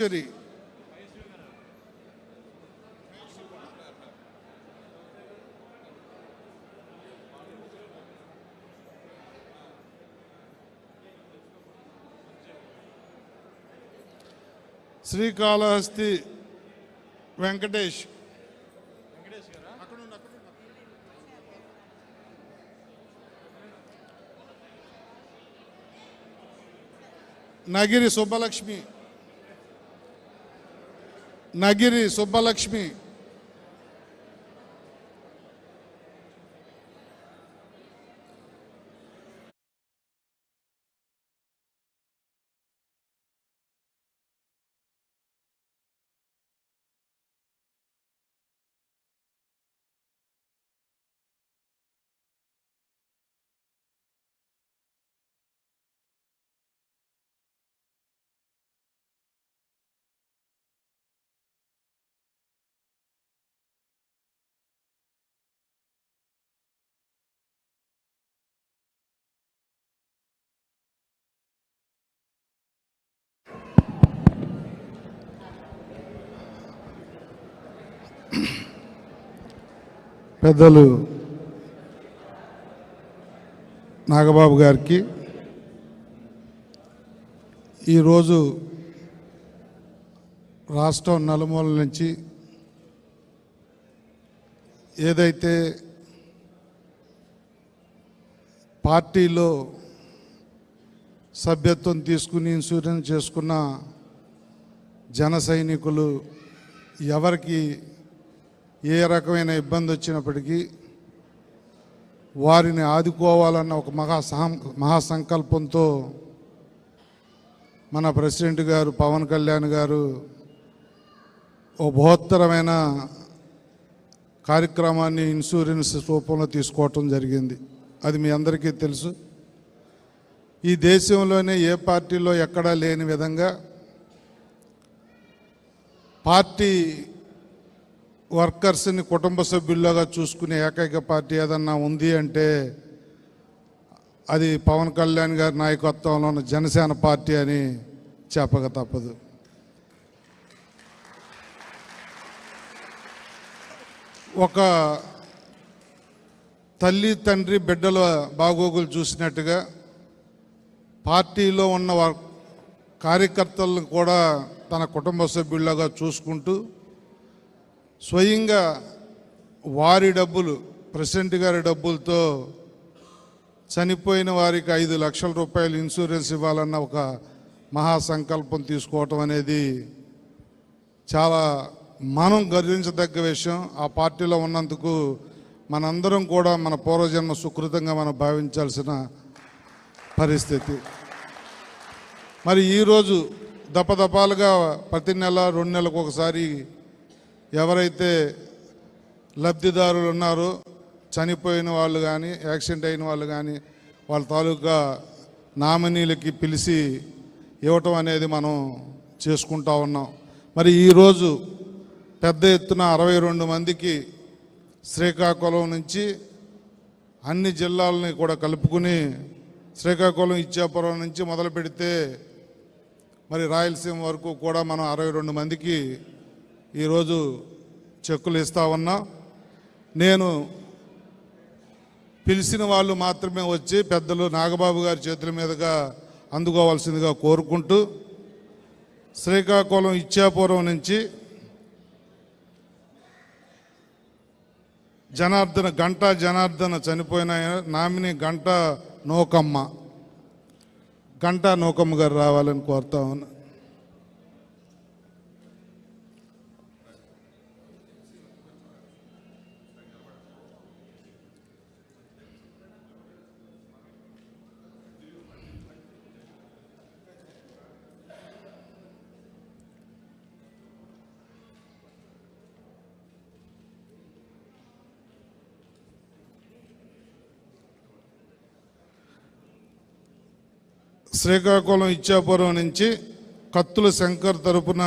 సరే శ్రీకాళహస్తి వెంకటేష్. నగిరి సుబ్బలక్ష్మి. నగిరి సుబ్బలక్ష్మి పెద్దలు నాగబాబు గారికి ఈరోజు రాష్ట్రం నలుమూల నుంచి ఏదైతే పార్టీలో సభ్యత్వం తీసుకుని ఇన్సూరెన్స్ చేసుకున్న జన సైనికులు ఎవరికి ఏ రకమైన ఇబ్బంది వచ్చినప్పటికీ వారిని ఆదుకోవాలన్న ఒక మహా సహం- మహాసంకల్పంతో మన ప్రెసిడెంట్ గారు పవన్ కళ్యాణ్ గారు ఓ బృహత్తరమైన కార్యక్రమాన్ని ఇన్సూరెన్స్ రూపంలో తీసుకోవటం జరిగింది. అది మీ అందరికీ తెలుసు. ఈ దేశంలోనే ఏ పార్టీలో ఎక్కడా లేని విధంగా పార్టీ వర్కర్స్ని కుటుంబ సభ్యుల్లాగా చూసుకునే ఏకైక పార్టీ ఏదన్నా ఉంది అంటే అది పవన్ కళ్యాణ్ గారి నాయకత్వంలో ఉన్న జనసేన పార్టీ అని చెప్పక తప్పదు. ఒక తల్లి తండ్రి బిడ్డల బాగోగులు చూసినట్టుగా పార్టీలో ఉన్న కార్యకర్తలను కూడా తన కుటుంబ సభ్యుల్లాగా చూసుకుంటూ స్వయంగా వారి డబ్బులు ప్రెసిడెంట్ గారి డబ్బులతో చనిపోయిన వారికి ఐదు లక్షల రూపాయలు ఇన్సూరెన్స్ ఇవ్వాలన్న ఒక మహాసంకల్పం తీసుకోవటం అనేది చాలా మనం గర్వించదగ్గ విషయం. ఆ పార్టీలో ఉన్నందుకు మనందరం కూడా మన పూర్వజన్మ సుకృతంగా మనం భావించాల్సిన పరిస్థితి. మరి ఈరోజు దపదపాలుగా ప్రతి నెల రెండు నెలలకు ఒకసారి ఎవరైతే లబ్ధిదారులు ఉన్నారో చనిపోయిన వాళ్ళు కానీ యాక్సిడెంట్ అయిన వాళ్ళు కానీ వాళ్ళ తాలూకా నామినీలకి పిలిచి ఇవ్వటం అనేది మనం చేసుకుంటా ఉన్నాం. మరి ఈరోజు పెద్ద ఎత్తున అరవై రెండు మందికి శ్రీకాకుళం నుంచి అన్ని జిల్లాలని కూడా కలుపుకుని శ్రీకాకుళం ఇచ్చాపురం నుంచి మొదలు పెడితే మరి రాయలసీమ వరకు కూడా మనం అరవై రెండు మందికి ఈరోజు చెక్కులు ఇస్తా ఉన్నా. నేను పిలిచిన వాళ్ళు మాత్రమే వచ్చి పెద్దలు నాగబాబు గారి చేతుల మీదుగా అందుకోవాల్సిందిగా కోరుకుంటూ శ్రీకాకుళం ఇచ్చాపురం నుంచి జనార్దన గంట జనార్దన చనిపోయిన నామిని గంట నోకమ్మ. గంటా నోకమ్మ గారు రావాలని కోరుతా ఉన్నా. శ్రీకాకుళం ఇచ్చాపురం నుంచి కత్తుల శంకర్ తరపున